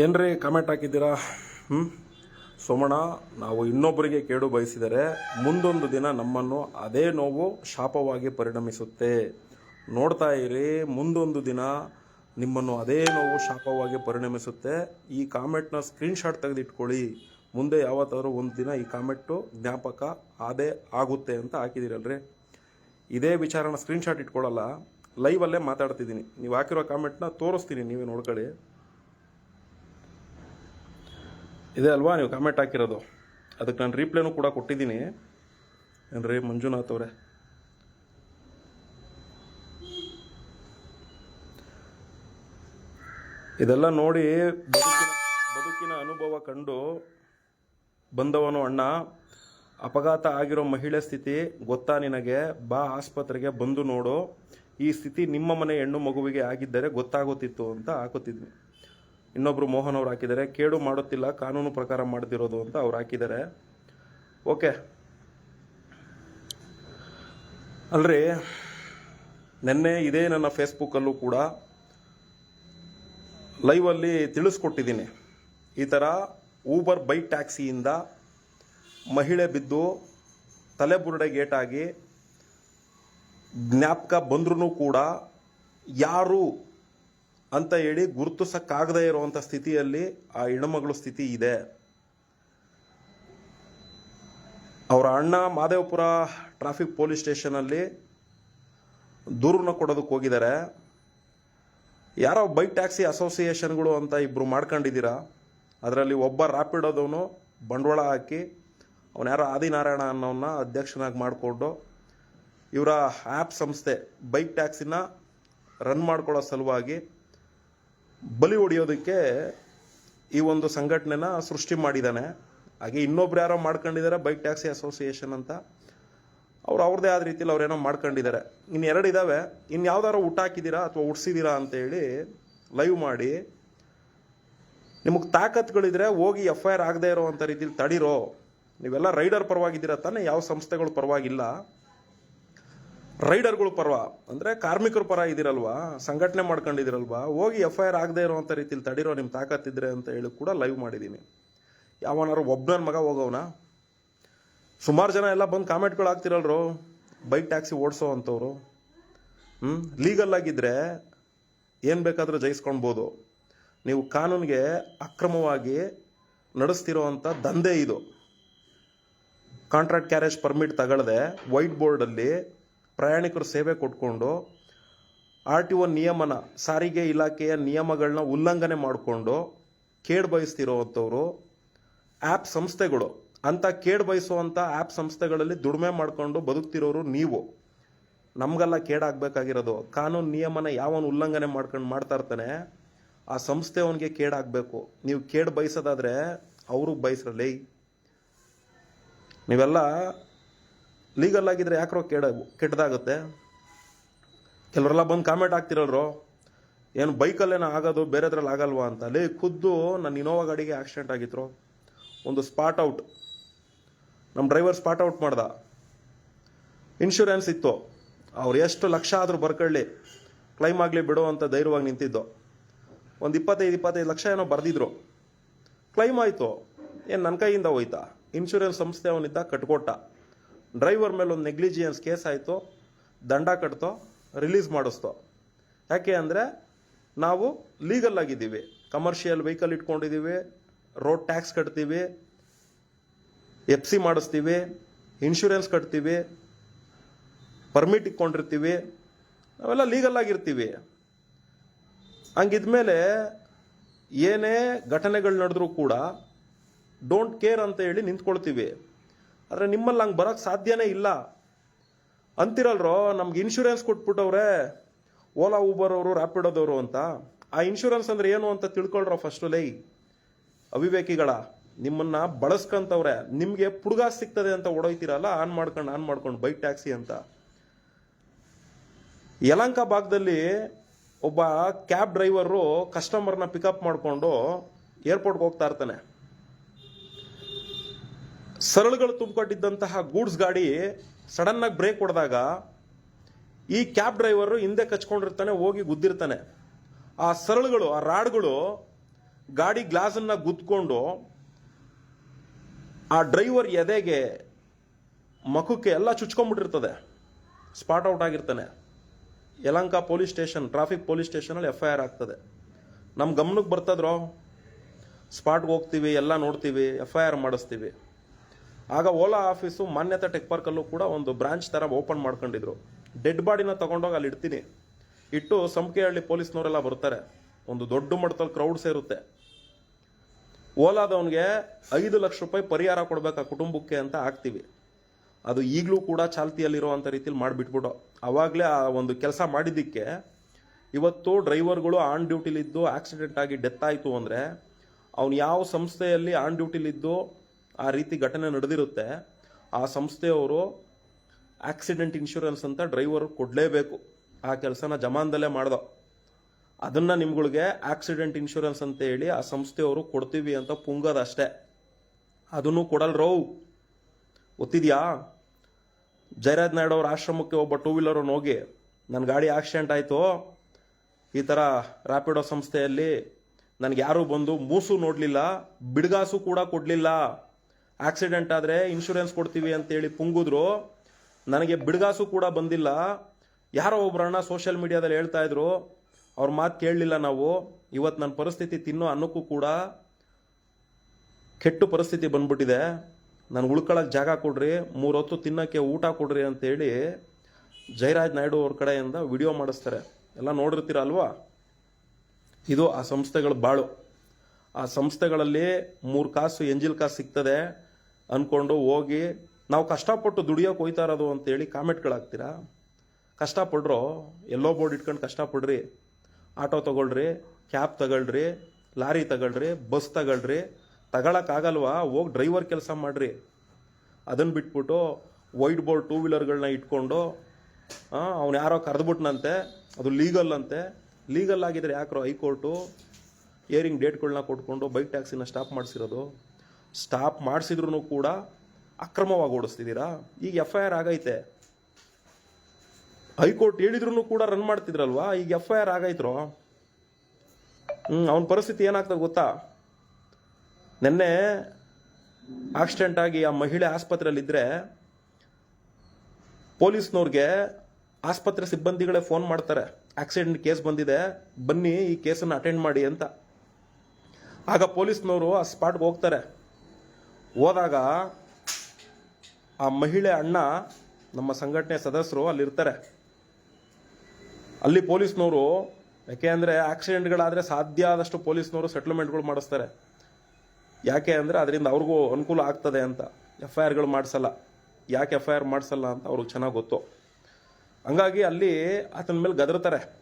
ಏನ್ರಿ ಕಾಮೆಂಟ್ ಹಾಕಿದ್ದೀರಾ? ಹ್ಞೂ ಸೋಮಣ್ಣ, ನಾವು ಇನ್ನೊಬ್ಬರಿಗೆ ಕೇಡು ಬಯಸಿದರೆ ಮುಂದೊಂದು ದಿನ ನಮ್ಮನ್ನು ಅದೇ ನೋವು ಶಾಪವಾಗಿ ಪರಿಣಮಿಸುತ್ತೆ. ನೋಡ್ತಾ ಇರಿ, ಮುಂದೊಂದು ದಿನ ನಿಮ್ಮನ್ನು ಅದೇ ನೋವು ಶಾಪವಾಗಿ ಪರಿಣಮಿಸುತ್ತೆ. ಈ ಕಾಮೆಂಟ್ನ ಸ್ಕ್ರೀನ್ಶಾಟ್ ತೆಗೆದಿಟ್ಕೊಳ್ಳಿ. ಮುಂದೆ ಯಾವತ್ತಾದರೂ ಒಂದು ದಿನ ಈ ಕಾಮೆಂಟು ಜ್ಞಾಪಕ ಅದೇ ಆಗುತ್ತೆ ಅಂತ ಹಾಕಿದ್ದೀರಲ್ರಿ. ಇದೇ ವಿಚಾರನ ಸ್ಕ್ರೀನ್ಶಾಟ್ ಇಟ್ಕೊಳ್ಳಲ್ಲ ಲೈವಲ್ಲೇ ಮಾತಾಡ್ತಿದ್ದೀನಿ. ನೀವು ಹಾಕಿರೋ ಕಾಮೆಂಟ್ನ ತೋರಿಸ್ತೀನಿ, ನೀವೇ ನೋಡ್ಕೊಳ್ಳಿ. ಇದೆ ಅಲ್ವಾ? ನೀವು ಕಾಮೆಂಟ್ ಹಾಕಿರೋದು. ಅದಕ್ಕೆ ನಾನು ರೀಪ್ಲೇನು ಕೂಡ ಕೊಟ್ಟಿದ್ದೀನಿ. ಏನ್ರಿ ಮಂಜುನಾಥ್ ಅವರೇ? ಇದೆಲ್ಲ ನೋಡಿ ಬದುಕಿನ ಬದುಕಿನ ಅನುಭವ ಕಂಡು ಬಂದವನು ಅಣ್ಣ. ಅಪಘಾತ ಆಗಿರೋ ಮಹಿಳೆ ಸ್ಥಿತಿ ಗೊತ್ತಾ ನಿನಗೆ? ಬಾ ಆಸ್ಪತ್ರೆಗೆ ಬಂದು ನೋಡು. ಈ ಸ್ಥಿತಿ ನಿಮ್ಮ ಮನೆ ಹೆಣ್ಣು ಮಗುವಿಗೆ ಆಗಿದ್ದರೆ ಗೊತ್ತಾಗುತ್ತಿತ್ತು ಅಂತ ಹಾಕುತ್ತಿದ್ವಿ. ಇನ್ನೊಬ್ರು ಮೋಹನ್ ಅವ್ರು ಹಾಕಿದ್ದಾರೆ. ಕೇಡು ಮಾಡುತ್ತಿಲ್ಲ, ಕಾನೂನು ಪ್ರಕಾರ ಮಾಡ್ತಿರೋದು ಅಂತ ಅವ್ರು ಹಾಕಿದ್ದಾರೆ. ಓಕೆ. ಅಲ್ರಿ, ನಿನ್ನೆ ಇದೇ ನನ್ನ ಫೇಸ್ಬುಕ್ಕಲ್ಲೂ ಕೂಡ ಲೈವಲ್ಲಿ ತಿಳಿಸ್ಕೊಟ್ಟಿದ್ದೀನಿ. ಈ ಥರ ಊಬರ್ ಬೈಕ್ ಟ್ಯಾಕ್ಸಿಯಿಂದ ಮಹಿಳೆ ಬಿದ್ದು ತಲೆಬುರುಡೆ ಗೇಟಾಗಿ ಜ್ಞಾಪಕ ಬಂದ್ರೂ ಕೂಡ ಯಾರು ಅಂತ ಹೇಳಿ ಗುರುತಿಸೋಕ್ಕಾಗದೇ ಇರುವಂಥ ಸ್ಥಿತಿಯಲ್ಲಿ ಆ ಹೆಣ್ಣುಮಗಳು ಸ್ಥಿತಿ ಇದೆ. ಅವರ ಅಣ್ಣ ಮಾದೇವಪುರ ಟ್ರಾಫಿಕ್ ಪೊಲೀಸ್ ಸ್ಟೇಷನಲ್ಲಿ ದೂರನ್ನ ಕೊಡೋದಕ್ಕೆ ಹೋಗಿದ್ದಾರೆ. ಯಾರೋ ಬೈಕ್ ಟ್ಯಾಕ್ಸಿ ಅಸೋಸಿಯೇಷನ್ಗಳು ಅಂತ ಇಬ್ಬರು ಮಾಡ್ಕೊಂಡಿದ್ದೀರಾ? ಅದರಲ್ಲಿ ಒಬ್ಬ ರಾಪಿಡೋದವನು ಬಂಡವಾಳ ಹಾಕಿ ಅವನು ಯಾರೋ ಆದಿನಾರಾಯಣ ಅನ್ನೋನ್ನ ಅಧ್ಯಕ್ಷನಾಗಿ ಮಾಡಿಕೊಂಡು ಇವರ ಆ್ಯಪ್ ಸಂಸ್ಥೆ ಬೈಕ್ ಟ್ಯಾಕ್ಸಿನ ರನ್ ಮಾಡ್ಕೊಳ್ಳೋ ಸಲುವಾಗಿ ಬಲಿ ಹೊಡೆಯೋದಕ್ಕೆ ಈ ಒಂದು ಸಂಘಟನೆನ ಸೃಷ್ಟಿ ಮಾಡಿದ್ದಾನೆ. ಹಾಗೆ ಇನ್ನೊಬ್ರು ಯಾರೋ ಮಾಡ್ಕೊಂಡಿದ್ದಾರೆ ಬೈಕ್ ಟ್ಯಾಕ್ಸಿ ಅಸೋಸಿಯೇಷನ್ ಅಂತ. ಅವ್ರು ಅವ್ರದ್ದೇ ಆದ ರೀತಿಯಲ್ಲಿ ಅವ್ರೇನೋ ಮಾಡ್ಕೊಂಡಿದ್ದಾರೆ. ಇನ್ನು ಎರಡು ಇದ್ದಾವೆ ಇನ್ನು ಯಾವ್ದಾರು ಊಟ ಹಾಕಿದ್ದೀರಾ ಅಥವಾ ಉಡ್ಸಿದ್ದೀರಾ ಅಂತ ಹೇಳಿ ಲೈವ್ ಮಾಡಿ, ನಿಮಗೆ ತಾಕತ್ಗಳಿದ್ರೆ ಹೋಗಿ ಎಫ್ ಐ ಆರ್ ಆಗದೆ ಇರೋವಂಥ ರೀತಿಲಿ ತಡಿರೋ. ನೀವೆಲ್ಲ ರೈಡರ್ ಪರವಾಗಿದ್ದೀರಾ ತಾನೇ? ಯಾವ ಸಂಸ್ಥೆಗಳು ಪರವಾಗಿಲ್ಲ. ರೈಡರ್ಗಳು ಪರವ, ಅಂದರೆ ಕಾರ್ಮಿಕರ ಪರ ಇದಿರಲ್ವಾ, ಸಂಘಟನೆ ಮಾಡ್ಕೊಂಡಿದಿರಲ್ವಾ, ಹೋಗಿ ಎಫ್ ಐ ಆರ್ ಆಗದೆ ಇರೋವಂಥ ರೀತಿಲಿ ತಡಿರೋ ನಿಮ್ಮ ತಾಕತ್ತಿದ್ರೆ ಅಂತ ಹೇಳಿ ಕೂಡ ಲೈವ್ ಮಾಡಿದ್ದೀನಿ ಯಾವನಾರು ಒಬ್ಬನ ಮಗ ಹೋಗೋವನ? ಸುಮಾರು ಜನ ಎಲ್ಲ ಬಂದು ಕಾಮೆಂಟ್ಗಳು ಹಾಕ್ತಿರಲ್ರು, ಬೈಕ್ ಟ್ಯಾಕ್ಸಿ ಓಡಿಸೋ ಅಂಥವ್ರು ಹ್ಞೂ ಲೀಗಲ್ ಆಗಿದ್ದರೆ ಏನು ಬೇಕಾದರೂ ಜಯಿಸ್ಕೊಳ್ಬೋದು ನೀವು ಕಾನೂನಿಗೆ ಅಕ್ರಮವಾಗಿ ನಡೆಸ್ತಿರೋ ಅಂಥ ದಂಧೆ ಇದು. ಕಾಂಟ್ರಾಕ್ಟ್ ಕ್ಯಾರೇಜ್ ಪರ್ಮಿಟ್ ತಗೊಳ್ಳದೆ ವೈಟ್ ಬೋರ್ಡಲ್ಲಿ ಪ್ರಯಾಣಿಕರು ಸೇವೆ ಕೊಟ್ಕೊಂಡು ಆರ್ ಟಿ ಒ ನಿಯಮನ, ಸಾರಿಗೆ ಇಲಾಖೆಯ ನಿಯಮಗಳನ್ನ ಉಲ್ಲಂಘನೆ ಮಾಡಿಕೊಂಡು ಕೇಡ್ ಬಯಸ್ತಿರೋವಂಥವ್ರು ಆ್ಯಪ್ ಸಂಸ್ಥೆಗಳು ಅಂಥ ಕೇಡ್ ಬಯಸುವಂಥ ಆ್ಯಪ್ ಸಂಸ್ಥೆಗಳಲ್ಲಿ ದುಡಿಮೆ ಮಾಡಿಕೊಂಡು ಬದುಕ್ತಿರೋರು ನೀವು. ನಮಗೆಲ್ಲ ಕೇಡಾಗಬೇಕಾಗಿರೋದು ಕಾನೂನು ನಿಯಮನ ಯಾವನು ಉಲ್ಲಂಘನೆ ಮಾಡ್ಕೊಂಡು ಮಾಡ್ತಾ ಇರ್ತಾನೆ, ಆ ಸಂಸ್ಥೆ ಅವನಿಗೆ ಕೇಡಾಗಬೇಕು ನೀವು ಕೇಡ್ ಬಯಸೋದಾದ್ರೆ ಅವ್ರಿಗೆ ಬಯಸ್ರಲ್ಲೇ ನೀವೆಲ್ಲ ಲೀಗಲ್ ಆಗಿದ್ರೆ ಯಾಕ್ರೋ ಕೇಡ ಕೆಟ್ಟದಾಗುತ್ತೆ. ಕೆಲವರೆಲ್ಲ ಬಂದು ಕಾಮೆಂಟ್ ಹಾಕ್ತಿರಲ್ರು? ಏನು ಬೈಕಲ್ಲೇನೋ ಆಗೋದು, ಬೇರೆದ್ರಲ್ಲಿ ಆಗಲ್ವಾ ಅಂತ. ಲೇ, ಖುದ್ದು ನನ್ನ ಇನೋವಾ ಗಾಡಿಗೆ ಆಕ್ಸಿಡೆಂಟ್ ಆಗಿದ್ರು ಒಂದು ಸ್ಪಾಟ್ ಔಟ್ ನಮ್ಮ ಡ್ರೈವರ್ ಸ್ಪಾಟ್ ಔಟ್ ಮಾಡ್ದ. ಇನ್ಶೂರೆನ್ಸ್ ಇತ್ತು. ಅವ್ರು ಎಷ್ಟು ಲಕ್ಷ ಆದರೂ ಬರ್ಕೊಳ್ಳಿ. ಕ್ಲೈಮ್ ಆಗಲಿ ಬಿಡು ಅಂತ ಧೈರ್ಯವಾಗಿ ನಿಂತಿದ್ದು. ಒಂದು ಇಪ್ಪತ್ತೈದು ಇಪ್ಪತ್ತೈದು ಲಕ್ಷ ಏನೋ ಬರೆದಿದ್ರು. ಕ್ಲೈಮ್ ಆಯಿತು. ಏನು ನನ್ನ ಕೈಯಿಂದ ಹೋಯ್ತಾ? ಇನ್ಶೂರೆನ್ಸ್ ಸಂಸ್ಥೆ ಅವನಿದ್ದ ಕಟ್ಕೊಟ್ಟ. ಡ್ರೈವರ್ ಮೇಲೆ ಒಂದು ನೆಗ್ಲಿಜಿಯನ್ಸ್ ಕೇಸ್ ಆಯಿತು, ದಂಡ ಕಟ್ತೋ ರಿಲೀಸ್ ಮಾಡಿಸ್ತೋ. ಯಾಕೆ ಅಂದರೆ ನಾವು ಲೀಗಲ್ ಆಗಿದ್ದೀವಿ. ಕಮರ್ಷಿಯಲ್ ವೆಹಿಕಲ್ ಇಟ್ಕೊಂಡಿದ್ದೀವಿ ರೋಡ್ ಟ್ಯಾಕ್ಸ್ ಕಟ್ತೀವಿ ಎಫ್ ಸಿ ಮಾಡಿಸ್ತೀವಿ ಇನ್ಶೂರೆನ್ಸ್ ಕಟ್ತೀವಿ ಪರ್ಮಿಟ್ ಇಟ್ಕೊಂಡಿರ್ತೀವಿ, ನಾವೆಲ್ಲ ಲೀಗಲ್ ಆಗಿರ್ತೀವಿ. ಹಂಗಿದ್ಮೇಲೆ ಏನೇ ಘಟನೆಗಳು ನಡೆದ್ರೂ ಕೂಡ ಡೋಂಟ್ ಕೇರ್ ಅಂತ ಹೇಳಿ ನಿಂತ್ಕೊಳ್ತೀವಿ. ಆದರೆ ನಿಮ್ಮಲ್ಲಿ ಹಂಗೆ ಬರೋಕ್ಕೆ ಸಾಧ್ಯನೇ ಇಲ್ಲ. ಅಂತಿರಲ್ರೋ, ನಮ್ಗೆ ಇನ್ಶೂರೆನ್ಸ್ ಕೊಟ್ಬಿಟ್ಟವ್ರೆ, ಓಲಾ ಊಬರ್ ಅವರು ರ್ಯಾಪಿಡೋದವರು ಅಂತ. ಆ ಇನ್ಶೂರೆನ್ಸ್ ಅಂದ್ರೆ ಏನು ಅಂತ ತಿಳ್ಕೊಳ್ರೋ ಫಸ್ಟು ಲೈ, ಅವಿವೇಕಿಗಳ, ನಿಮ್ಮನ್ನ ಬಳಸ್ಕೊಂತವ್ರೆ, ನಿಮಗೆ ಪುಡುಗ ಸಿಗ್ತದೆ ಅಂತ ಓಡೋಯ್ತೀರಲ್ಲ ಆನ್ ಮಾಡ್ಕೊಂಡು ಆನ್ ಮಾಡ್ಕೊಂಡು ಬೈಕ್ ಟ್ಯಾಕ್ಸಿ ಅಂತ. ಯಲಂಕ ಭಾಗದಲ್ಲಿ ಒಬ್ಬ ಕ್ಯಾಬ್ ಡ್ರೈವರು ಕಸ್ಟಮರ್ನ ಪಿಕಪ್ ಮಾಡಿಕೊಂಡು ಏರ್ಪೋರ್ಟ್ಗೆ ಹೋಗ್ತಾ ಇರ್ತಾನೆ. ಸರಳುಗಳು ತುಂಬಿಕೊಂಡಿದ್ದಂತಹ ಗೂಡ್ಸ್ ಗಾಡಿ ಸಡನ್ ಆಗಿ ಬ್ರೇಕ್ ಹೊಡೆದಾಗ ಈ ಕ್ಯಾಬ್ ಡ್ರೈವರು ಹಿಂದೆ ಕಚ್ಕೊಂಡಿರ್ತಾನೆ, ಹೋಗಿ ಗುದ್ದಿರ್ತಾನೆ. ಆ ಸರಳುಗಳು, ಆ ರಾಡ್ಗಳು ಗಾಡಿ ಗ್ಲಾಸನ್ನು ಗುದ್ಕೊಂಡು ಆ ಡ್ರೈವರ್ ಎದೆಗೆ ಮಖಕ್ಕೆ ಎಲ್ಲ ಚುಚ್ಕೊಂಡ್ಬಿಟ್ಟಿರ್ತದೆ. ಸ್ಪಾಟ್ ಔಟ್ ಆಗಿರ್ತಾನೆ. Yelahanka police station, traffic police ಸ್ಟೇಷನಲ್ಲಿ F I R ಆಗ್ತದೆ. ನಮ್ಮ ಗಮನಕ್ಕೆ ಬರ್ತದ್ರೋ? ಸ್ಪಾಟ್ಗೆ ಹೋಗ್ತೀವಿ, ಎಲ್ಲ ನೋಡ್ತೀವಿ ಎಫ್ ಐ ಆರ್ ಮಾಡಿಸ್ತೀವಿ. ಆಗ ಓಲಾ ಆಫೀಸು ಮಾನ್ಯತಾ ಟೆಕ್ ಪಾರ್ಕಲ್ಲೂ ಕೂಡ ಒಂದು ಬ್ರಾಂಚ್ ಥರ ಓಪನ್ ಮಾಡ್ಕೊಂಡಿದ್ರು. ಡೆಡ್ ಬಾಡಿನ ತೊಗೊಂಡೋಗಿ ಅಲ್ಲಿ ಇಡ್ತೀನಿ. ಇಟ್ಟು ಸಂಪಿಗೆಹಳ್ಳಿ ಪೊಲೀಸ್ನವರೆಲ್ಲ ಬರ್ತಾರೆ. ಒಂದು ದೊಡ್ಡ ಮಟ್ಟದಲ್ಲಿ ಕ್ರೌಡ್ ಸೇರುತ್ತೆ. ಓಲಾದವನಿಗೆ ಐದು ಲಕ್ಷ ರೂಪಾಯಿ ಪರಿಹಾರ ಕೊಡಬೇಕು ಆ ಕುಟುಂಬಕ್ಕೆ ಅಂತ ಹಾಕ್ತೀವಿ. ಅದು ಈಗಲೂ ಕೂಡ ಚಾಲ್ತಿಯಲ್ಲಿರುವಂಥ ರೀತಿಲಿ ಮಾಡಿಬಿಟ್ಬಿಟ್ಟು ಆವಾಗಲೇ ಆ ಒಂದು ಕೆಲಸ ಮಾಡಿದ್ದಕ್ಕೆ ಇವತ್ತು ಡ್ರೈವರ್ಗಳು ಆನ್ ಡ್ಯೂಟಿಲಿದ್ದು ಆಕ್ಸಿಡೆಂಟ್ ಆಗಿ ಡೆತ್ ಆಯಿತು ಅಂದರೆ, ಅವನು ಯಾವ ಸಂಸ್ಥೆಯಲ್ಲಿ ಆನ್ ಡ್ಯೂಟಿಲಿದ್ದು ಆ ರೀತಿ ಘಟನೆ ನಡೆದಿರುತ್ತೆ, ಆ ಸಂಸ್ಥೆಯವರು ಆಕ್ಸಿಡೆಂಟ್ ಇನ್ಶೂರೆನ್ಸ್ ಅಂತ ಡ್ರೈವರ್ ಕೊಡಲೇಬೇಕು. ಆ ಕೆಲಸನ ಜಮಾನದಲ್ಲೇ ಮಾಡ್ದ. ಅದನ್ನು ನಿಮ್ಗಳಿಗೆ ಆಕ್ಸಿಡೆಂಟ್ ಇನ್ಶೂರೆನ್ಸ್ ಅಂತ ಹೇಳಿ ಆ ಸಂಸ್ಥೆಯವರು ಕೊಡ್ತೀವಿ ಅಂತ ಪುಂಗದಷ್ಟೇ ಅದನ್ನು ಕೊಡಲ್ರೋ ಗೊತ್ತಿದ್ಯಾ ಜಯರಾಜ್ ನಾಯ್ಡು ಅವ್ರ ಆಶ್ರಮಕ್ಕೆ ಒಬ್ಬ ಟೂ ವೀಲರ್ ಹೋಗಿ ನನ್ನ ಗಾಡಿ ಆಕ್ಸಿಡೆಂಟ್ ಆಯಿತು. ಈ ಥರ ರ್ಯಾಪಿಡೋ ಸಂಸ್ಥೆಯಲ್ಲಿ ನನಗೆ ಯಾರೂ ಬಂದು ಮೂಸು ನೋಡಲಿಲ್ಲ, ಬಿಡ್ಗಾಸು ಕೂಡ ಕೊಡಲಿಲ್ಲ. ಆಕ್ಸಿಡೆಂಟ್ ಆದರೆ ಇನ್ಶೂರೆನ್ಸ್ ಕೊಡ್ತೀವಿ ಅಂತೇಳಿ ಪುಂಗುದ್ರು. ನನಗೆ ಬಿಡ್ಗಾಸು ಕೂಡ ಬಂದಿಲ್ಲ. ಯಾರೋ ಒಬ್ರಣ್ಣ ಸೋಷಿಯಲ್ ಮೀಡಿಯಾದಲ್ಲಿ ಹೇಳ್ತಾ ಇದ್ರು, ಅವ್ರ ಮಾತು ಕೇಳಲಿಲ್ಲ ನಾವು. ಇವತ್ತು ನನ್ನ ಪರಿಸ್ಥಿತಿ ತಿನ್ನೋ ಅನ್ನಕ್ಕೂ ಕೂಡ ಕೆಟ್ಟು ಪರಿಸ್ಥಿತಿ ಬಂದ್ಬಿಟ್ಟಿದೆ. ನಾನು ಉಳ್ಕೊಳ್ಳೋಕೆ ಜಾಗ ಕೊಡ್ರಿ, ಮೂರು ಹೊತ್ತು ತಿನ್ನೋಕ್ಕೆ ಊಟ ಕೊಡ್ರಿ ಅಂತೇಳಿ ಜಯರಾಜ್ ನಾಯ್ಡು ಅವ್ರ ಕಡೆಯಿಂದ ವಿಡಿಯೋ ಮಾಡಿಸ್ತಾರೆ. ಎಲ್ಲ ನೋಡಿರ್ತೀರ ಅಲ್ವಾ? ಇದು ಆ ಸಂಸ್ಥೆಗಳು ಬಾಳು. ಆ ಸಂಸ್ಥೆಗಳಲ್ಲಿ ಮೂರು ಕಾಸು, ಎಂಜಿಲ್ ಕಾಸು ಸಿಗ್ತದೆ. ಅಂದ್ಕೊಂಡು ಹೋಗಿ, ನಾವು ಕಷ್ಟಪಟ್ಟು ದುಡಿಯೋಕೆ ಹೋಯ್ತಾ ಇರೋದು ಅಂತೇಳಿ ಕಾಮೆಂಟ್ಗಳಾಗ್ತೀರಾ ಕಷ್ಟಪಡ್ರೋ, ಎಲ್ಲೋ ಬೋರ್ಡ್ ಇಟ್ಕೊಂಡು ಕಷ್ಟಪಡ್ರಿ. ಆಟೋ ತಗೊಳ್ರಿ, ಕ್ಯಾಬ್ ತಗೊಳ್ರಿ, ಲಾರಿ ತಗೊಳ್ರಿ, ಬಸ್ ತಗೊಳ್ರಿ, ತಗೊಳಕ್ಕಾಗಲ್ವಾ? ಹೋಗಿ ಡ್ರೈವರ್ ಕೆಲಸ ಮಾಡ್ರಿ. ಅದನ್ನು ಬಿಟ್ಬಿಟ್ಟು ವೈಟ್ ಬೋರ್ಡ್ ಟೂ ವೀಲರ್ಗಳನ್ನ ಇಟ್ಕೊಂಡು ಅವ್ನು ಯಾರೋ ಕರೆದ್ಬಿಟ್ನಂತೆ, ಅದು ಲೀಗಲ್ ಅಂತೆ. ಲೀಗಲ್ ಆಗಿದ್ರೆ ಯಾಕ್ರೋ ಹೈಕೋರ್ಟು, ಏರಿಂಗ್ ಡೇಟ್ಗಳನ್ನ ಕೊಟ್ಕೊಂಡು ಬೈಕ್ ಟ್ಯಾಕ್ಸಿನ ಸ್ಟಾಪ್ ಮಾಡಿಸಿರೋದು. ಸ್ಟಾಪ್ ಮಾಡಿಸಿದ್ರು ಕೂಡ ಅಕ್ರಮವಾಗಿ ಓಡಿಸ್ತಿದ್ದೀರಾ? ಈಗ ಎಫ್ ಐ ಆರ್ ಆಗೈತೆ. ಹೈಕೋರ್ಟ್ ಹೇಳಿದ್ರು ಕೂಡ ರನ್ ಮಾಡ್ತಿದ್ರಲ್ವಾ? ಈಗ ಎಫ್ ಐ ಆರ್ ಆಗೈತ್ರೋ? ಹ್ಞೂ ಅವನ ಪರಿಸ್ಥಿತಿ ಏನಾಗ್ತದೆ ಗೊತ್ತಾ? ನಿನ್ನೆ ಆಕ್ಸಿಡೆಂಟ್ ಆಗಿ ಆ ಮಹಿಳೆ ಆಸ್ಪತ್ರೆಯಲ್ಲಿದ್ದರೆ ಪೊಲೀಸ್ನವ್ರಿಗೆ ಆಸ್ಪತ್ರೆ ಸಿಬ್ಬಂದಿಗಳೇ ಫೋನ್ ಮಾಡ್ತಾರೆ. ಆಕ್ಸಿಡೆಂಟ್ ಕೇಸ್ ಬಂದಿದೆ, ಬನ್ನಿ ಈ ಕೇಸನ್ನು ಅಟೆಂಡ್ ಮಾಡಿ ಅಂತ. ಆಗ ಪೊಲೀಸ್ನವರು ಆ ಸ್ಪಾಟ್ಗೆ ಹೋಗ್ತಾರೆ. ಹೋದಾಗ ಆ ಮಹಿಳೆ ಅಣ್ಣ, ನಮ್ಮ ಸಂಘಟನೆ ಸದಸ್ಯರು ಅಲ್ಲಿರ್ತಾರೆ. ಅಲ್ಲಿ ಪೊಲೀಸ್ನವರು, ಯಾಕೆ ಅಂದರೆ ಆಕ್ಸಿಡೆಂಟ್ಗಳಾದರೆ ಸಾಧ್ಯ ಆದಷ್ಟು ಪೊಲೀಸ್ನವರು ಸೆಟ್ಲ್ಮೆಂಟ್ಗಳು ಮಾಡಿಸ್ತಾರೆ. ಯಾಕೆ ಅಂದರೆ ಅದರಿಂದ ಅವ್ರಿಗೂ ಅನುಕೂಲ ಆಗ್ತದೆ ಅಂತ. ಎಫ್ ಐ ಆರ್ಗಳು ಮಾಡಿಸಲ್ಲ. ಯಾಕೆ ಎಫ್ ಐ ಆರ್ ಮಾಡಿಸಲ್ಲ ಅಂತ ಅವ್ರಿಗೆ ಚೆನ್ನಾಗಿ ಗೊತ್ತು. ಹಂಗಾಗಿ ಅಲ್ಲಿ ಆತನ ಮೇಲೆ ಗದರ್ತಾರೆ.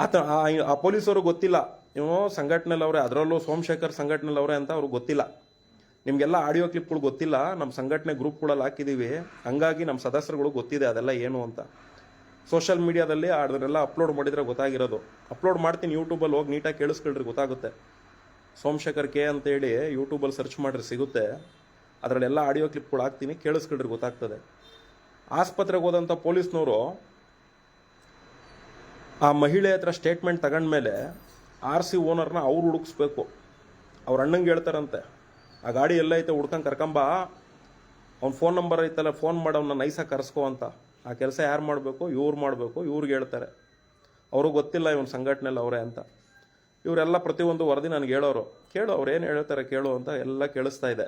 ಆತ, ಆ- ಪೊಲೀಸರು ಗೊತ್ತಿಲ್ಲ. ಇವನು ಸಂಘಟನೆಯಲ್ಲಿ ಅವರೇ ಅದರಲ್ಲೂ ಸೋಮಶೇಖರ್ ಸಂಘಟನೆಯಲ್ಲಿ ಅವರೇ ಅಂತ ಅವ್ರಿಗೆ ಗೊತ್ತಿಲ್ಲ. ನಿಮಗೆಲ್ಲ ಆಡಿಯೋ ಕ್ಲಿಪ್ಗಳು ಗೊತ್ತಿಲ್ಲ ನಮ್ಮ ಸಂಘಟನೆ ಗ್ರೂಪ್ಗಳಲ್ಲಿ ಹಾಕಿದ್ದೀವಿ ಹಂಗಾಗಿ ನಮ್ಮ ಸದಸ್ಯರುಗಳು ಗೊತ್ತಿದೆ ಅದೆಲ್ಲ ಏನು ಅಂತ. ಸೋಷಿಯಲ್ ಮೀಡಿಯಾದಲ್ಲಿ ಅದನ್ನೆಲ್ಲ ಅಪ್ಲೋಡ್ ಮಾಡಿದರೆ ಗೊತ್ತಾಗಿರೋದು. ಅಪ್ಲೋಡ್ ಮಾಡ್ತೀನಿ, ಯೂಟ್ಯೂಬಲ್ಲಿ ಹೋಗಿ ನೀಟಾಗಿ ಕೇಳಿಸ್ಕೊಳ್ರಿ, ಗೊತ್ತಾಗುತ್ತೆ. ಸೋಮಶೇಖರ್ ಕೆ ಅಂತೇಳಿ ಯೂಟ್ಯೂಬಲ್ಲಿ ಸರ್ಚ್ ಮಾಡ್ರಿ ಸಿಗುತ್ತೆ. ಅದರಲ್ಲೆಲ್ಲ ಆಡಿಯೋ ಕ್ಲಿಪ್ಗಳು ಹಾಕ್ತೀನಿ, ಕೇಳಿಸ್ಕೊಳ್ರಿ, ಗೊತ್ತಾಗ್ತದೆ. ಆಸ್ಪತ್ರೆಗೆ ಹೋದಂಥ ಪೊಲೀಸ್ನವರು ಆ ಮಹಿಳೆ ಹತ್ರ ಸ್ಟೇಟ್ಮೆಂಟ್ ತಗೊಂಡ್ಮೇಲೆ ಆರ್ ಸಿ ಓನರ್ನ ಅವ್ರು ಹುಡುಕ್ಸ್ಬೇಕು. ಅವ್ರ ಅಣ್ಣಂಗೆ ಹೇಳ್ತಾರಂತೆ ಆ ಗಾಡಿ ಎಲ್ಲ ಐತೆ, ಹುಡ್ಕಂಗೆ ಕರ್ಕೊಂಬ. ಅವ್ನ ಫೋನ್ ನಂಬರ್ ಐತಲ್ಲ ಫೋನ್ ಮಾಡವ್ನ ನೈಸಾಗಿ ಕರೆಸ್ಕೊ ಅಂತ. ಆ ಕೆಲಸ ಯಾರು ಮಾಡಬೇಕು? ಇವ್ರು ಮಾಡಬೇಕು, ಇವ್ರಿಗೆ ಹೇಳ್ತಾರೆ. ಅವ್ರಿಗೆ ಗೊತ್ತಿಲ್ಲ ಇವನ್ ಸಂಘಟನೆಯಲ್ಲಿ ಅವರೇ ಅಂತ. ಇವರೆಲ್ಲ ಪ್ರತಿಯೊಂದು ವರದಿ ನನಗೆ ಹೇಳೋರು. ಕೇಳು, ಅವ್ರು ಏನು ಹೇಳ್ತಾರೆ ಕೇಳು ಅಂತ ಎಲ್ಲ ಕೇಳಿಸ್ತಾ ಇದೆ.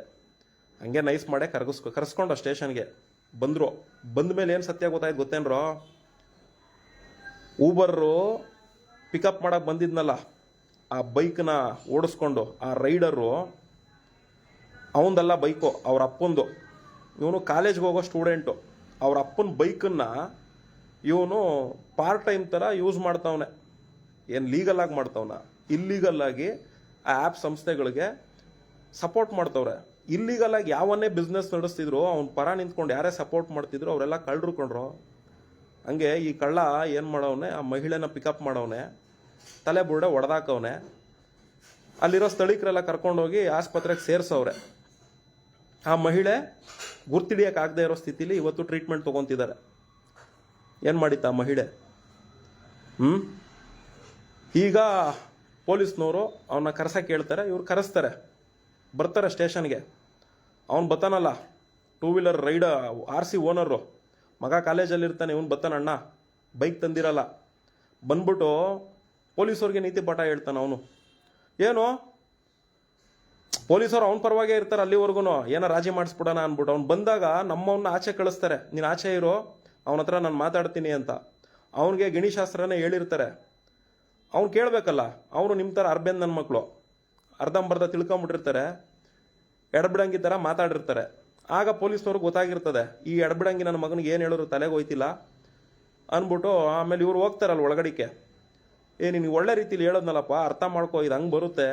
ಹಂಗೆ ನೈಸ್ ಮಾಡೇ ಕರ್ಗಿಸ್ಕೊ ಕರ್ಸ್ಕೊಂಡು ಸ್ಟೇಷನ್ಗೆ. ಬಂದರು. ಬಂದ ಮೇಲೆ ಏನು ಸತ್ಯ ಗೊತ್ತಾಯ್ತು ಗೊತ್ತೇನ್ರೋ? ಊಬರು ಪಿಕಪ್ ಮಾಡೋಕ್ಕೆ ಬಂದಿದ್ನಲ್ಲ. ಆ ಬೈಕ್ನ ಓಡಿಸ್ಕೊಂಡು, ಆ ರೈಡರು ಅವಂದಲ್ಲ ಬೈಕು, ಅವ್ರ ಅಪ್ಪಂದು. ಇವನು ಕಾಲೇಜ್ಗೆ ಹೋಗೋ ಸ್ಟೂಡೆಂಟು ಅವ್ರ ಅಪ್ಪನ ಬೈಕನ್ನು ಇವನು ಪಾರ್ಟ್ ಟೈಮ್ ಥರ ಯೂಸ್ ಮಾಡ್ತಾವನೆ. ಏನು ಲೀಗಲ್ ಆಗಿ ಮಾಡ್ತಾವನ? ಇಲ್ಲೀಗಲ್ ಆಗಿ ಆ ಆ್ಯಪ್ ಸಂಸ್ಥೆಗಳಿಗೆ ಸಪೋರ್ಟ್ ಮಾಡ್ತವ್ರೆ. ಇಲ್ಲೀಗಲ್ಲಾಗಿ ಯಾವನ್ನೇ ಬಿಸ್ನೆಸ್ ನಡೆಸ್ತಿದ್ರು, ಅವ್ನ ಪರ ನಿಂತ್ಕೊಂಡು ಯಾರೇ ಸಪೋರ್ಟ್ ಮಾಡ್ತಿದ್ರು, ಅವರೆಲ್ಲ ಕಳ್ಳರು ಕೊಂಡ್ರು ಹಂಗೆ ಈ ಕಳ್ಳ ಏನು ಮಾಡವನೆ? ಆ ಮಹಿಳೆನ ಪಿಕಪ್ ಮಾಡವನೆ. ತಲೆ ಬುರುಡೆ ಹೊಡೆದಾಕವನೆ ಅಲ್ಲಿರೋ ಸ್ಥಳೀಕರೆಲ್ಲ ಕರ್ಕೊಂಡೋಗಿ ಆಸ್ಪತ್ರೆಗೆ ಸೇರ್ಸವ್ರೆ. ಆ ಮಹಿಳೆ ಗುರ್ತಿಡಿಯೋಕ್ಕಾಗದೇ ಇರೋ ಸ್ಥಿತಿಲಿ ಇವತ್ತು ಟ್ರೀಟ್ಮೆಂಟ್ ತೊಗೊತಿದ್ದಾರೆ ಏನು ಮಾಡಿತ್ತ ಆ ಮಹಿಳೆ? ಹ್ಞೂ ಈಗ ಪೊಲೀಸ್ನವರು ಅವನ್ನ ಕರೆಸಕ್ಕೆ ಹೇಳ್ತಾರೆ ಇವ್ರು ಕರೆಸ್ತಾರೆ. ಬರ್ತಾರೆ ಸ್ಟೇಷನ್ಗೆ. ಅವ್ನು ಬತ್ತಾನಲ್ಲ two wheeler rider R C owner ಮಗ ಕಾಲೇಜಲ್ಲಿ ಇರ್ತಾನೆ, ಇವ್ನು ಬತ್ತಾನಣ್ಣ. ಬೈಕ್ ತಂದಿರಲ್ಲ. ಬಂದ್ಬಿಟ್ಟು ಪೊಲೀಸವ್ರಿಗೆ ನೀತಿ ಪಾಠ ಹೇಳ್ತಾನೆ ಅವನು. ಏನು? ಪೊಲೀಸರು ಅವ್ನ ಪರವಾಗಿ ಇರ್ತಾರೆ ಅಲ್ಲಿವರೆಗೂ ಏನೋ ರಾಜಿ ಮಾಡಿಸ್ಬಿಡೋಣ ಅಂದ್ಬಿಟ್ಟು ಅವ್ನು ಬಂದಾಗ ನಮ್ಮವನ್ನ ಆಚೆ ಕಳಿಸ್ತಾರೆ. ನೀನು ಆಚೆ ಇರೋ, ಅವನ ಹತ್ರ ನಾನು ಮಾತಾಡ್ತೀನಿ ಅಂತ. ಅವನಿಗೆ ಗಿಣಿಶಾಸ್ತ್ರನೇ ಹೇಳಿರ್ತಾರೆ. ಅವ್ನು ಕೇಳಬೇಕಲ್ಲ, ಅವನು ನಿಮ್ಮ ಥರ ಅರ್ಬೆನ್ ನನ್ನ ಮಕ್ಕಳು ಅರ್ಧಂಬರ್ಧ ತಿಳ್ಕೊಂಬಿಟ್ಟಿರ್ತಾರೆ. ಎಡಬಿಡಂಗಿ ಥರ ಮಾತಾಡಿರ್ತಾರೆ. ಆಗ ಪೊಲೀಸ್ನವ್ರಿಗೆ ಗೊತ್ತಾಗಿರ್ತದೆ, ಈ ಎಡಬಿಡಂಗಿ ನನ್ನ ಮಗನಿಗೆ ಏನು ಹೇಳಿದ್ರು ತಲೆಗೆ ಹೋಯ್ತಿಲ್ಲ ಅಂದ್ಬಿಟ್ಟು ಆಮೇಲೆ ಇವ್ರು ಹೋಗ್ತಾರಲ್ಲ ಒಳಗಡಿಕೆ. ಏ, ನೀನು ಒಳ್ಳೆ ರೀತಿಲಿ ಹೇಳೋದ್ನಲ್ಲಪ್ಪ, ಅರ್ಥ ಮಾಡ್ಕೋ, ಇದು ಹಂಗೆ ಬರುತ್ತೆ.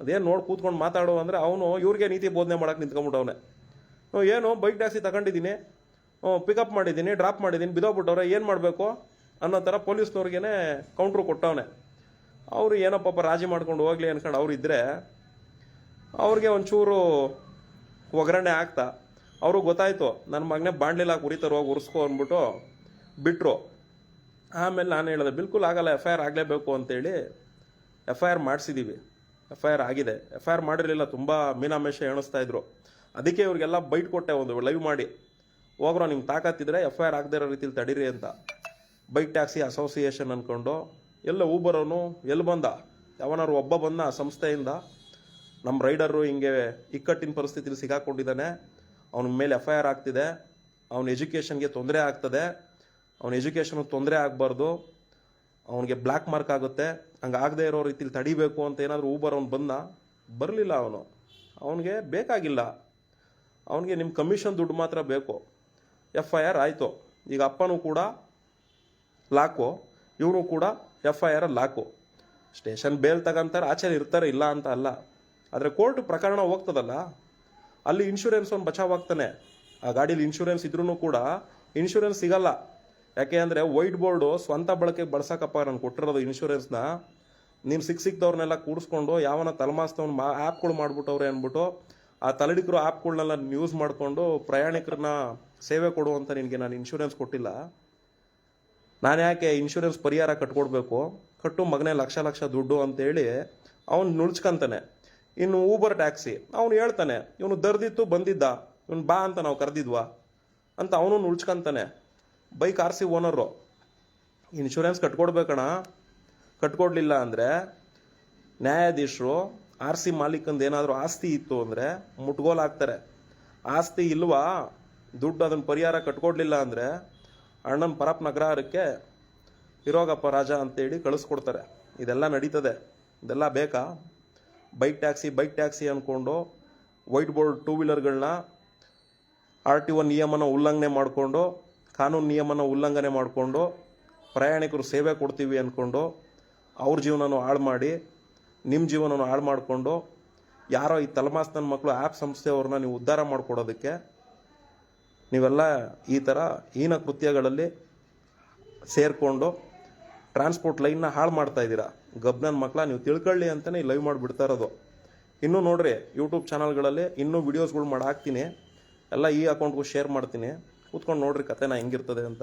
ಅದೇನು ನೋಡಿ ಕೂತ್ಕೊಂಡು ಮಾತಾಡು ಅಂದರೆ ಅವನು ಇವ್ರಿಗೆ ನೀತಿ ಬೋಧನೆ ಮಾಡಕ್ಕೆ ಹ್ಞೂ ಏನು ಬೈಕ್ ಟ್ಯಾಕ್ಸಿ ತಗೊಂಡಿದ್ದೀನಿ. ಪಿಕಪ್ ಮಾಡಿದ್ದೀನಿ ಡ್ರಾಪ್ ಮಾಡಿದ್ದೀನಿ ಬಿದೋಗ್ಬಿಟ್ಟವ್ರೆ ಏನು ಮಾಡಬೇಕು? ಅನ್ನೋ ಥರ ಪೊಲೀಸ್ನವ್ರಿಗೇ ಕೌಂಟ್ರು ಕೊಟ್ಟವನೆ. ಅವರು ಏನೋ ಪಾಪ ರಾಜಿ ಮಾಡ್ಕೊಂಡು ಹೋಗ್ಲಿ ಅನ್ಕೊಂಡು ಅವ್ರು ಇದ್ದರೆ ಅವ್ರಿಗೆ ಒಂಚೂರು ಒಗ್ಗರಣೆ ಆಗ್ತಾ. ಅವ್ರಿಗೆ ಗೊತ್ತಾಯ್ತು ನನ್ನ ಮಗನೇ ಬಾಂಡ್ಲಿಲ್ಲ ಉರಿತಾರೆ ಹೋಗಿ ಉರಿಸ್ಕೊ ಅಂದ್ಬಿಟ್ಟು ಬಿಟ್ಟರು ಆಮೇಲೆ ನಾನು ಹೇಳಿದೆ, ಬಿಲ್ಕುಲ್ ಆಗಲ್ಲ ಎಫ್ ಐ ಆರ್ ಆಗಲೇಬೇಕು ಅಂತೇಳಿ ಎಫ್ ಐ ಆರ್ ಮಾಡಿಸಿದ್ದೀವಿ ಎಫ್ ಐ ಆರ್ ಆಗಿದೆ. ಎಫ್ ಐ ಆರ್ ಮಾಡಿರಲಿಲ್ಲ, ತುಂಬ ಮೀನಾಮೇಷ ಎಣಿಸ್ತಾ ಇದ್ರು. ಅದಕ್ಕೆ ಇವ್ರಿಗೆಲ್ಲ ಬೈಟ್ ಕೊಟ್ಟೆ ಒಂದು ಲೈವ್ ಮಾಡಿ. ಹೋಗ್ರೋ ನಿಮ್ಗೆ ತಾಕತ್ತಿದ್ರೆ ಎಫ್ ಐ ಆರ್ ಆಗದೇ ಇರೋ ರೀತಿಲಿ ತಡೀರಿ ಅಂತ. ಬೈಕ್ ಟ್ಯಾಕ್ಸಿ ಅಸೋಸಿಯೇಷನ್ ಅಂದ್ಕೊಂಡು ಎಲ್ಲ ಊಬರೋನು ಎಲ್ಲಿ ಬಂದ? ಯಾವನಾರು ಒಬ್ಬ ಬಂದ ಆ ಸಂಸ್ಥೆಯಿಂದ. ನಮ್ಮ ರೈಡರು ಹಿಂಗೆ ಇಕ್ಕಟ್ಟಿನ ಪರಿಸ್ಥಿತಿಲಿ ಸಿಗಾಕೊಂಡಿದ್ದಾನೆ. ಅವನ ಮೇಲೆ ಎಫ್ ಐ ಆರ್ ಆಗ್ತಿದೆ. ಅವನ ಎಜುಕೇಷನ್ಗೆ ತೊಂದರೆ ಆಗ್ತದೆ. ಅವನ ಎಜುಕೇಷನ್ಗೆ ತೊಂದರೆ ಆಗಬಾರ್ದು. ಅವನಿಗೆ ಬ್ಲ್ಯಾಕ್ ಮಾರ್ಕ್ ಆಗುತ್ತೆ. ಹಂಗೆ ಆಗದೆ ಇರೋ ರೀತಿಲಿ ತಡಿಬೇಕು ಅಂತ ಏನಾದರೂ ಊಬರ್ ಅವ್ನು ಬಂದ, ಬರಲಿಲ್ಲ ಅವನು. ಅವನಿಗೆ ಬೇಕಾಗಿಲ್ಲ. ಅವನಿಗೆ ನಿಮ್ಮ ಕಮಿಷನ್ ದುಡ್ಡು ಮಾತ್ರ ಬೇಕು. ಎಫ್ ಐ ಆರ್ ಆಯಿತು. ಈಗ ಅಪ್ಪನೂ ಕೂಡ ಲಾಕು, ಇವನು ಕೂಡ F I R lock. Station bail ತಗೊಂತಾರೆ ಆಚೆ ಇರ್ತಾರೆ, ಇಲ್ಲ ಅಂತ ಅಲ್ಲ. ಆದರೆ ಕೋರ್ಟ್ ಪ್ರಕರಣ ಹೋಗ್ತದಲ್ಲ, ಅಲ್ಲಿ ಇನ್ಶೂರೆನ್ಸ್ ಒಂದು ಬಚಾವಾಗ್ತಾನೆ. ಆ ಗಾಡೀಲಿ ಇನ್ಶೂರೆನ್ಸ್ ಇದ್ರೂ ಕೂಡ ಇನ್ಶೂರೆನ್ಸ್ ಸಿಗಲ್ಲ. ಯಾಕೆ ಅಂದರೆ ವೈಟ್ ಬೋರ್ಡು ಸ್ವಂತ ಬಳಕೆಗೆ ಬಳಸಕ್ಕಪ್ಪ ನಾನು ಕೊಟ್ಟಿರೋದು ಇನ್ಶೂರೆನ್ಸ್ನ ನೀನು ಸಿಕ್ಕ ಸಿಕ್ಕದವ್ರನ್ನೆಲ್ಲ ಕೂಡಿಸ್ಕೊಂಡು ಯಾವನ ತಲೆಮಾಸ್ತವನ್ನ ಮಾ ಆ್ಯಪ್ಗಳು ಮಾಡಿಬಿಟ್ಟವ್ರೆ ಅಂದ್ಬಿಟ್ಟು ಆ ತಲೆಡಿಕರು ಆ್ಯಪ್ಗಳನ್ನೆಲ್ಲ ಯೂಸ್ ಮಾಡಿಕೊಂಡು ಪ್ರಯಾಣಿಕರನ್ನ ಸೇವೆ ಕೊಡು ಅಂತ ನಿನಗೆ ನಾನು ಇನ್ಶೂರೆನ್ಸ್ ಕೊಟ್ಟಿಲ್ಲ. ನಾನು ಯಾಕೆ ಇನ್ಶೂರೆನ್ಸ್ ಪರಿಹಾರ ಕಟ್ಕೊಡ್ಬೇಕು? ಕಟ್ಟು ಮಗನೇ ಲಕ್ಷ ಲಕ್ಷ ದುಡ್ಡು ಅಂತೇಳಿ ಅವನು ನುಳ್ಚ್ಕಂತಾನೆ. ಇನ್ನು ಊಬರ್ ಟ್ಯಾಕ್ಸಿ ಅವನು ಹೇಳ್ತಾನೆ, ಇವನು ದರ್ದಿತ್ತು, ಬಂದಿದ್ದ, ಇವನು ಬಾ ಅಂತ ನಾವು ಕರೆದಿದ್ವಾ? ಅಂತ ಅವನು ನುಳ್ಚ್ಕಂತಾನೆ. Bike R C owner insurance ಕಟ್ಕೊಡ್ಬೇಕಣ. ಕಟ್ಕೊಡ್ಲಿಲ್ಲ ಅಂದರೆ ನ್ಯಾಯಾಧೀಶರು ಆರ್ ಸಿ ಮಾಲೀಕಂದು ಏನಾದರೂ ಆಸ್ತಿ ಇತ್ತು ಅಂದರೆ ಮುಟ್ಗೋಲ್ ಹಾಕ್ತಾರೆ ಆಸ್ತಿ ಇಲ್ವಾ? ದುಡ್ಡು ಅದನ್ನು ಪರಿಹಾರ ಕಟ್ಕೊಡ್ಲಿಲ್ಲ ಅಂದರೆ ಅಣ್ಣನ ಪರಪ್ ನಗರಕ್ಕೆ ಇರೋಗಪ್ಪ ರಾಜ ಅಂತೇಳಿ ಕಳಿಸ್ಕೊಡ್ತಾರೆ. ಇದೆಲ್ಲ ನಡೀತದೆ. ಇದೆಲ್ಲ ಬೇಕಾ? ಬೈಕ್ ಟ್ಯಾಕ್ಸಿ ಬೈಕ್ ಟ್ಯಾಕ್ಸಿ ಅಂದ್ಕೊಂಡು ವೈಟ್ ಬೋರ್ಡ್ ಟೂ ವೀಲರ್ಗಳನ್ನ ಆರ್ ಟಿ ಒ ನಿಯಮನ ಉಲ್ಲಂಘನೆ ಮಾಡಿಕೊಂಡು, ಕಾನೂನು ನಿಯಮನ ಉಲ್ಲಂಘನೆ ಮಾಡಿಕೊಂಡು ಪ್ರಯಾಣಿಕರು ಸೇವೆ ಕೊಡ್ತೀವಿ ಅಂದ್ಕೊಂಡು ಅವ್ರ ಜೀವನನೂ ಹಾಳು ಮಾಡಿ ನಿಮ್ಮ ಜೀವನನೂ ಹಾಳು ಮಾಡಿಕೊಂಡು, ಯಾರೋ ಈ ತಲೆಮಾಸ್ನ ಮಕ್ಕಳು ಆ್ಯಪ್ ಸಂಸ್ಥೆಯವ್ರನ್ನ ನೀವು ಉದ್ಧಾರ ಮಾಡಿಕೊಡೋದಕ್ಕೆ, ನೀವೆಲ್ಲ ಈ ಥರ ಹೀನ ಕೃತ್ಯಗಳಲ್ಲಿ ಸೇರಿಕೊಂಡು ಟ್ರಾನ್ಸ್ಪೋರ್ಟ್ ಲೈನ್ನ ಹಾಳು ಮಾಡ್ತಾ ಇದ್ದೀರಾ? ಗಬ್ನನ್ ಮಕ್ಕಳ ನೀವು ತಿಳ್ಕೊಳ್ಳಿ ಅಂತಲೇ ಲೈವ್ ಮಾಡಿಬಿಡ್ತಾ ಇರೋದು. ಇನ್ನೂ ನೋಡ್ರಿ ಯೂಟ್ಯೂಬ್ ಚಾನಲ್ಗಳಲ್ಲಿ ಇನ್ನೂ ವಿಡಿಯೋಸ್ಗಳು ಮಾಡಿ ಹಾಕ್ತೀನಿ ಎಲ್ಲ ಈ ಅಕೌಂಟ್ಗೂ ಶೇರ್ ಮಾಡ್ತೀನಿ. ಕೂತ್ಕೊಂಡು ನೋಡ್ರಿ ಕತೆನ ಹೆಂಗಿರ್ತದೆ ಅಂತ.